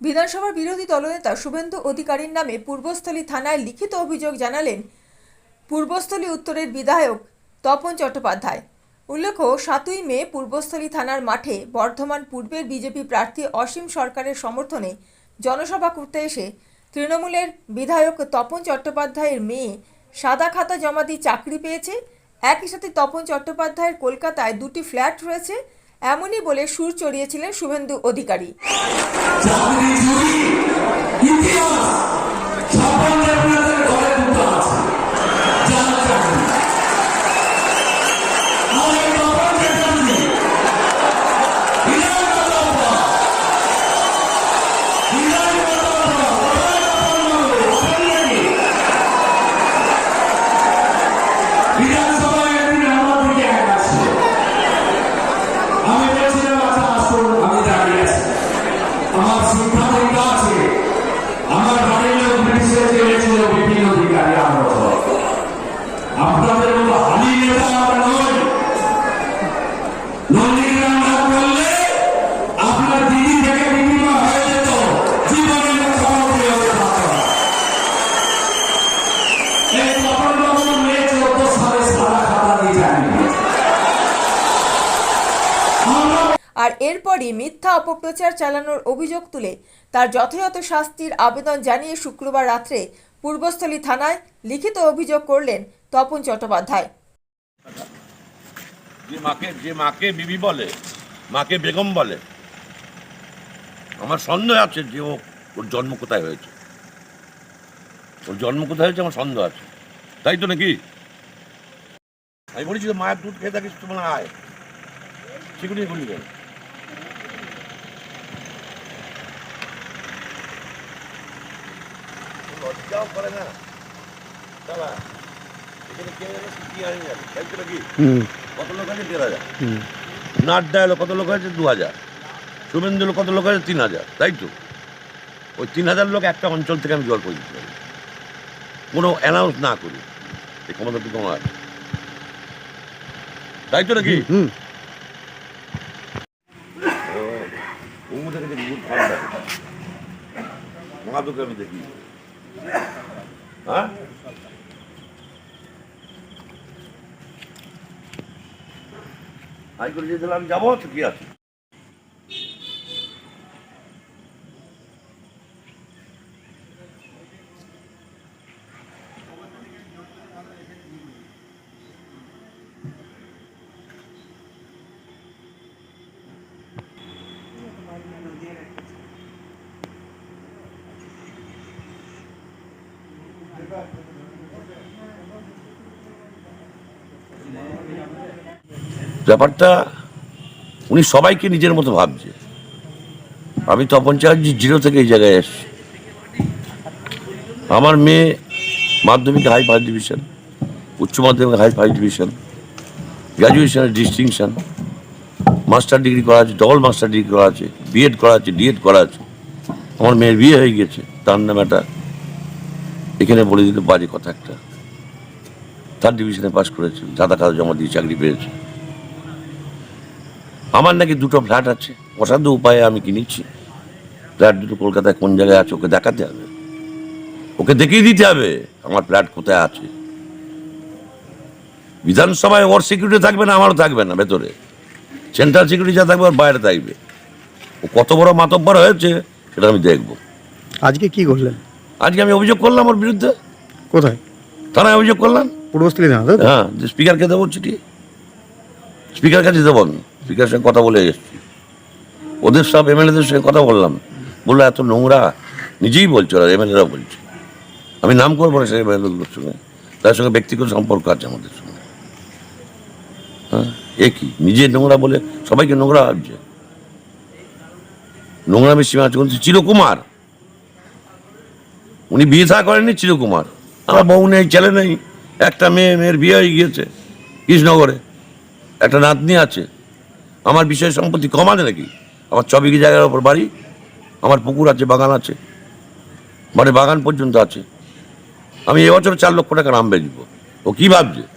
বিধানসভার বিরোধী দলনেতা শুভেন্দু অধিকারীর নামে পূর্বস্থলী থানায় লিখিত অভিযোগ জানালেন পূর্বস্থলী উত্তরের বিধায়ক তপন চট্টোপাধ্যায়। উল্লেখ্য, সাতই মে পূর্বস্থলী থানার মাঠে বর্ধমান পূর্বের বিজেপি প্রার্থী অসীম সরকারের সমর্থনে জনসভা করতে এসে তৃণমূলের বিধায়ক তপন চট্টোপাধ্যায়ের মেয়ে সাদা খাতা জমা দিয়ে চাকরি পেয়েছে। একই সাথে তপন চট্টোপাধ্যায়ের কলকাতায় দুটি ফ্ল্যাট রয়েছে। এমনই বলে সুর চড়িয়েছিলেন শুভেন্দু অধিকারী। চাকরি দীক্ষা আছে। আমার বাড়ির লোক আমরা আপনাদের মতো হালি নেতা আমরা নই। নন্দীগ্রাম আর এরপরই মিথ্যা অপপ্রচার চালানোর অভিযোগ তুলে তার যথাযথ শাস্তির আবেদন জানিয়ে শুক্রবার রাত্রে পূর্বস্থলী থানায় লিখিত অভিযোগ করলেন তপন চট্টোপাধ্যায়। যে মাকে যে মাকে বিবি বলে, মাকে বেগম বলে, আমার সন্দেহ আছে যে ও, ওর জন্ম কোথায় হয়েছে। ওর জন্ম কোথায় হয়েছে আমার সন্দেহ আছে। তাই তো নাকি? আমি বলেছি মায়ের দুধ খেয়ে থাকিস তোমার আয় সেগুলি এগুলি লজ্জাও করে না। দাদা এখানে কে যেন কি আইন জানে তাই তো নাকি কত লোক আছে দেড় হাজার। নাড্ডা এলো কত লোক আছে দু হাজার। শুভেন্দু এলো কত লোক আছে তিন হাজার। তাই তো? ওই তিন হাজার লোক একটা অঞ্চল থেকে আমি জল করে দিতে পারি। কোনো অ্যানাউন্স না করি এই ক্ষমতা তো তোমার আছে। তাই তো নাকি? থেকে। দেখি মহাদুকে আমি দেখি। হ্যাঁ করে যেতে আমি যাব কি আছে? ব্যাপারটা উনি সবাইকে নিজের মতো ভাবছে। আমি তপন চ্যাটার্জি জিরো থেকে এই জায়গায় এসছি। আমার মেয়ে মাধ্যমিকে হাই ফার্স্ট ডিভিশন উচ্চ মাধ্যমিকে হাই ফার্স্ট ডিভিশন গ্র্যাজুয়েশনের ডিস্টিংশন মাস্টার ডিগ্রি করা আছে ডবল মাস্টার ডিগ্রি করা আছে বিএড করা আছে ডিএড করা আছে। আমার মেয়ের বিয়ে হয়ে গেছে তার নাম একটা এখানে বলে দিতে বাজে কথা একটা। থার্ড ডিভিশনে পাস করেছে দাদা কাগজ জমা দিয়ে চাকরি পেয়েছে। আমার নাকি দুটো ফ্ল্যাট আছে অসাধ্য উপায়ে আমি কিনেছি। ফ্ল্যাট দুটো কলকাতায় কোন জায়গায় আছে, ওকে দেখাতে হবে। ওকে দেখিয়ে দিতে হবে, আমার ফ্ল্যাট কোথায় আছে। বিধানসভায় ওর সিকিউরিটি থাকবে না, আমারও থাকবে না, ভেতরে। সেন্ট্রাল সিকিউরিটি যা থাকবে, ওর বাইরে থাকবে। ও কত বড় মাতব্বর হয়েছে, সেটা আমি দেখব। আজকে কি করলেন? আজকে আমি অভিযোগ করলাম ওর বিরুদ্ধে। কোথায়? থানায় অভিযোগ করলাম। পূর্বস্থলী তো? হ্যাঁ স্পিকারকে দেবো চিঠি। স্পিকার কাছে দেবো আমি। স্পিকারের সঙ্গে কথা বলে এসেছি। ওদের সব এমএলএদের সঙ্গে কথা বললাম। বলল এত নোংরা। নিজেই বলছে ওরা এমএলএরা বলছে। আমি নাম করব না সেই এমএলএগুলোর সঙ্গে। তার সঙ্গে ব্যক্তিগত সম্পর্ক আছে আমাদের সঙ্গে। হ্যাঁ এ কি? নিজে নোংরা বলে সবাইকে নোংরা ভাবছে? নোংরামি সীমা আছে। চিরকুমার। উনি বিয়ে থা করেননি চিরকুমার। আমার বউ নেই, ছেলে নেই, একটা মেয়ে, মেয়ের বিয়ে হয়ে গিয়েছে কৃষ্ণনগরে। একটা নাতনি আছে। আমার বিষয় সম্পত্তি কম আছে নাকি? আমার বিঘি জায়গার ওপর বাড়ি, আমার পুকুর আছে, বাগান আছে মানে বাগান পর্যন্ত আছে। আমি এবছর চার লক্ষ টাকা নাম বেচবো। ও কী ভাবছে?